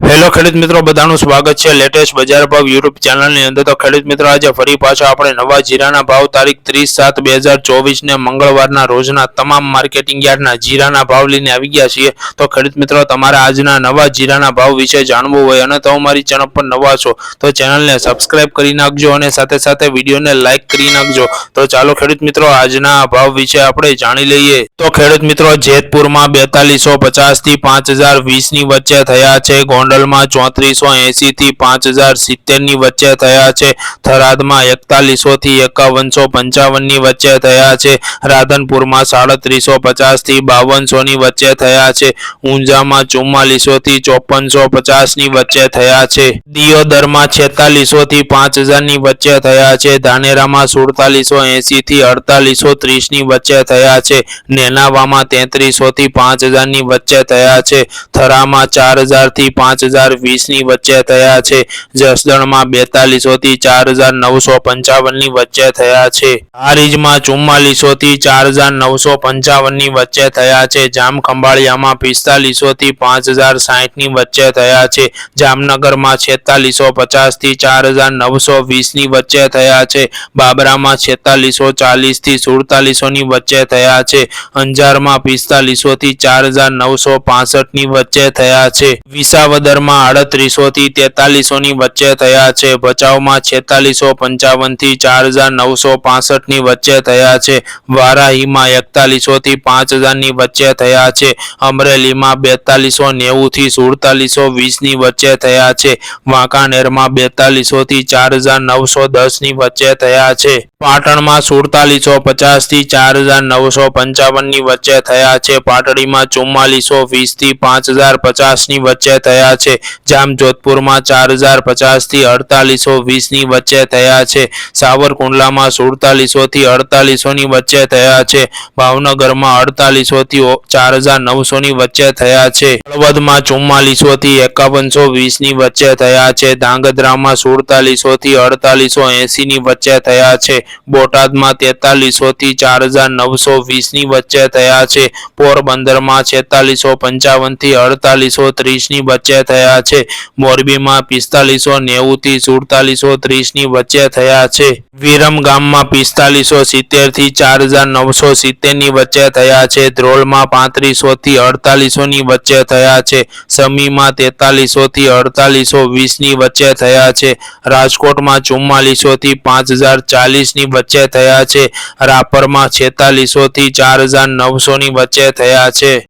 Hello ખેડૂત મિત્રો, બધાનું સ્વાગત છે લેટેસ્ટ બજાર ભાવ યુટ્યુબ ચેનલની અંદર. તો ખેડૂત મિત્રો, આજે ફરી પાછા આપણે નવા જીરાના ભાવ તારીખ ત્રીસ સાત બે હજાર ચોવીસને મંગળવારના રોજના તમામ માર્કેટિંગ યાર્ડના જીરાના ભાવ લઈને આવી ગયા છીએ. તો ખેડૂત મિત્રો, તમારે આજના નવા જીરાના ભાવ વિશે જાણવું હોય અને તો અમારી ચેનલ પર નવા છો, તો ચેનલને સબસ્ક્રાઇબ કરી નાખજો અને સાથે સાથે વિડીયોને લાઇક કરી નાખજો. તો ચાલો ખેડૂત મિત્રો, આજના ભાવ વિશે આપણે જાણી લઈએ. તો ખેડૂત મિત્રો, જેતપુરમાં બેતાલીસો પચાસથી પાંચ હજાર વીસની વચ્ચે થયા છે. ગોંડલમાં ચોત્રીસો એસી થી પાંચ હજાર સિત્તેરની વચ્ચે થયા છે. થરાદમાં એકતાલીસો થી એકાવનસો પંચાવનની વચ્ચે થયા છે. રાધનપુરમાં સાડત્રીસો પચાસથી બાવનસો ની વચ્ચે થયા છે. ઊંઝામાં ચુમ્માલીસો થી ચોપનસો પચાસની વચ્ચે થયા છે. દિયોદરમાં છેતાલીસો થી પાંચ હજારની વચ્ચે થયા છે. ધાનેરામાં સુડતાલીસો એસી થી અડતાલીસો ત્રીસની વચ્ચે થયા છે. નેનાવામાં તેત્રીસો થી પાંચ હજારની વચ્ચે થયા છે. થરામાં ચાર હજારથી પાંચ હજાર વીસની વચ્ચે થયા છે. જસદણમાં બેતાલીસો થી ચાર હજાર નવસો પંચાવનની વચ્ચે થયા છે. હારીજમાં ચુમ્માલીસો થી ચાર હજાર નવસો પંચાવનની વચ્ચે થયા છે. જામખંભાળિયામાં પિસ્તાલીસો થી પાંચ હજાર સાઠની વચ્ચે થયા છે. જામનગરમાં છેતાલીસો પચાસથી ચાર હજાર નવસો વીસની વચ્ચે થયા છે. બાબરામાં છેતાલીસો ચાલીસથી સુડતાલીસો ની વચ્ચે થયા છે. અંજારમાં પિસ્તાલીસો થી ચાર હજાર નવસો પાસઠની વચ્ચે થયા છે. વિસાવદરમાં આડત્રીસો થી તેતાલીસો ની વચ્ચે થયા છે. ભચાઉમાં છેતાલીસો પંચાવનથી ચાર હજાર નવસો પાસઠની વચ્ચે થયા છે. વારાહીમાં એકતાલીસો થી પાંચ હજારની વચ્ચે થયા છે. અમરેલીમાં બેતાલીસો નેવું થી સુડતાલીસો વીસની વચ્ચે થયા છે. વાંકાનેરમાં બેતાલીસો થી ચાર હજાર નવસો દસની વચ્ચે થયા છે. પાટણમાં સુડતાલીસો પચાસથી ચાર હજાર નવસો પંચાવનની વચ્ચે થયા છે. પાટડીમાં ચુમ્માલીસો વીસથી પાંચ હજાર પચાસની વચ્ચે થયા છે. જામજોધપુરમાં ચાર હજાર પચાસથી અડતાલીસો વીસની વચ્ચે થયા છે. સાવરકુંડલામાં સુડતાલીસો થી અડતાલીસો ની વચ્ચે થયા છે. ભાવનગરમાં અડતાલીસો થી ચાર હજાર નવસો ની વચ્ચે થયા છે. હળવદમાં ચુમ્માલીસો થી એકાવનસો વીસની વચ્ચે થયા છે. ધાંગધ્રામાં સુડતાલીસો થી અડતાલીસો એસી ની વચ્ચે થયા છે. બોટાદમાં તેતાલીસો થી ચાર હજાર નવસો વીસની વચ્ચે થયા છે. પોરબંદરમાં છેતાલીસો પંચાવનથી અડતાલીસો ત્રીસની વચ્ચે થયા છે. મોરબીમાં પિસ્તાલીસો નેવું થી સુડતાલીસો ત્રીસની વચ્ચે થયા છે. વિરમ ગામમાં પિસ્તાલીસો સિત્તેરથી ચાર હજાર નવસો સિત્તેરની વચ્ચે થયા છે. ધ્રોલમાં પાંત્રીસો થી અડતાલીસો ની વચ્ચે થયા છે. સમીમાં તેતાલીસો થી અડતાલીસો વીસની વચ્ચે થયા છે. રાજકોટમાં ચુમ્માલીસો થી પાંચ હજાર ચાલીસની વચ્ચે થયા છે. રાપરમાં છેતાલીસો થી ચાર હજાર નવસો ની વચ્ચે થયા છે.